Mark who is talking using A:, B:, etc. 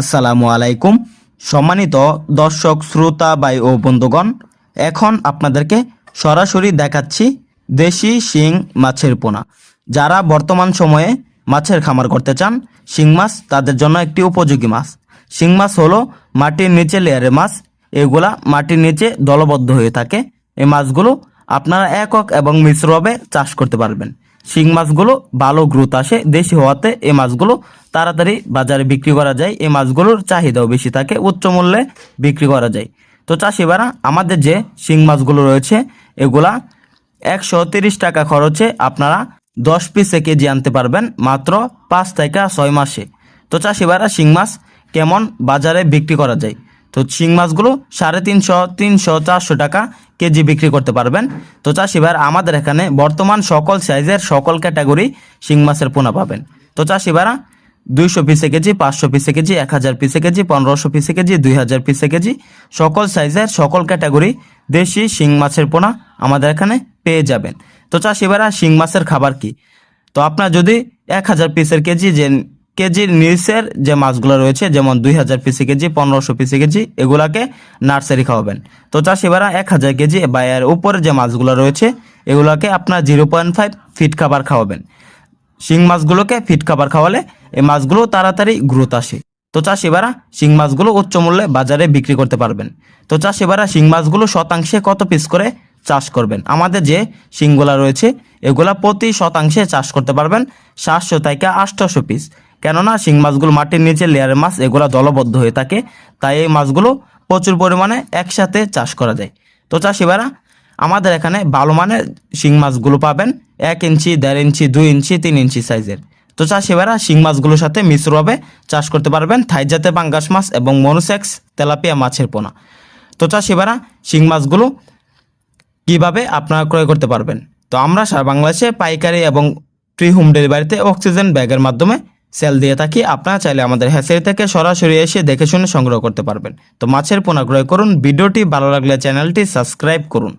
A: আসসালামু আলাইকুম। সম্মানিত দর্শক, শ্রোতা বাই ও বন্ধুগণ, এখন আপনাদেরকে সরাসরি দেখাচ্ছি দেশি শিং মাছের পোনা। যারা বর্তমান সময়ে মাছের খামার করতে চান, শিং মাছ তাদের জন্য একটি উপযোগী মাছ। শিং মাছ হলো মাটির নিচে লেয়ারের মাছ। এগুলা মাটির নিচে দলবদ্ধ হয়ে থাকে। এই মাছগুলো আপনারা একক এবং মিশ্রভাবে চাষ করতে পারবেন। শিং মাছগুলো ভালো গ্রোথ আসে, দেশি হওয়াতে এ মাছগুলো তাড়াতাড়ি বাজারে বিক্রি করা যায়। এ মাছগুলোর চাহিদাও বেশি থাকে, উচ্চ মূল্যে বিক্রি করা যায়। তো চাষিবারা আমাদের যে শিং মাছগুলো রয়েছে, এগুলা একশো তিরিশ টাকা খরচে আপনারা দশ পিসে কেজি আনতে পারবেন, মাত্র পাঁচ থেকে ছয় মাসে। তো চাষিবারা শিং মাছ কেমন বাজারে বিক্রি করা যায়? তো শিং মাছগুলো সাড়ে তিনশো তিনশো, চারশো টাকা কেজি বিক্রি করতে পারবেন। তো চাষিবার আমাদের এখানে বর্তমান সকল সাইজের সকল ক্যাটাগরি শিং মাছের পোনা পাবেন। তো চাষিবারা দুইশো পিসে কেজি, পাঁচশো পিসে কেজি, এক হাজার পিসে কেজি, পনেরোশো পিসে কেজি, দুই হাজার পিসে কেজি, সকল সাইজের সকল ক্যাটাগরি দেশি শিং মাছের পোনা আমাদের এখানে পেয়ে যাবেন। তো চাষিবারা শিং মাছের খাবার কি? তো আপনার যদি এক হাজার পিসের কেজি যে কেজির নিচের যে মাছগুলো রয়েছে, যেমন দুই হাজার পিসি কেজি, পনেরোশো পিসি কেজি, এগুলাকে নার্সারি খাওয়াবেন। তো চাষিবারা এক হাজার কেজি বা এর উপরে যে মাছগুলো রয়েছে, এগুলাকে আপনার জিরো পয়েন্ট ফাইভ ফিট খাবার খাওয়াবেন। শিং মাছগুলোকে ফিট খাবার খাওয়ালে এই মাছগুলো তাড়াতাড়ি গ্রোথ আসে। তো চাষিবারা শিং মাছগুলো উচ্চ মূল্যে বাজারে বিক্রি করতে পারবেন। তো চাষিবারা শিং মাছগুলো শতাংশে কত পিস করে চাষ করবেন? আমাদের যে শিংগুলা রয়েছে, এগুলা প্রতি শতাংশে চাষ করতে পারবেন সাতশো থেকে আটশোশো পিস। কেননা শিং মাছগুলো মাটির নিচে লেয়ারের মাছ এগুলো দলবদ্ধ হয়ে থাকে, তাই এই মাছগুলো প্রচুর পরিমাণে একসাথে চাষ করা যায়। তো চাষিবারা আমাদের এখানে ভালো মানের শিং মাছগুলো পাবেন, এক ইঞ্চি, দেড় ইঞ্চি, দুই ইঞ্চি, তিন ইঞ্চি সাইজের। তো চাষিবারা শিং মাছগুলোর সাথে মিশ্রভাবে চাষ করতে পারবেন থাই জাতের পাঙ্গাস মাছ এবং মনুসেক্স তেলাপিয়া মাছের পোনা। তো চাষিবারা শিং মাছগুলো কীভাবে আপনারা ক্রয় করতে পারবেন? তো আমরা সারা বাংলাদেশে পাইকারি এবং ফ্রি হোম ডেলিভারিতে অক্সিজেন ব্যাগের মাধ্যমে সেল দিয়ে থাকি, আপনারা চাইলে আমাদের হ্যাচারি থেকে সরাসরি এসে দেখে শুনে সংগ্রহ করতে পারবেন। তো মাছের পোনা ক্রয় করুন, ভিডিওটি ভালো লাগলে চ্যানেলটি সাবস্ক্রাইব করুন।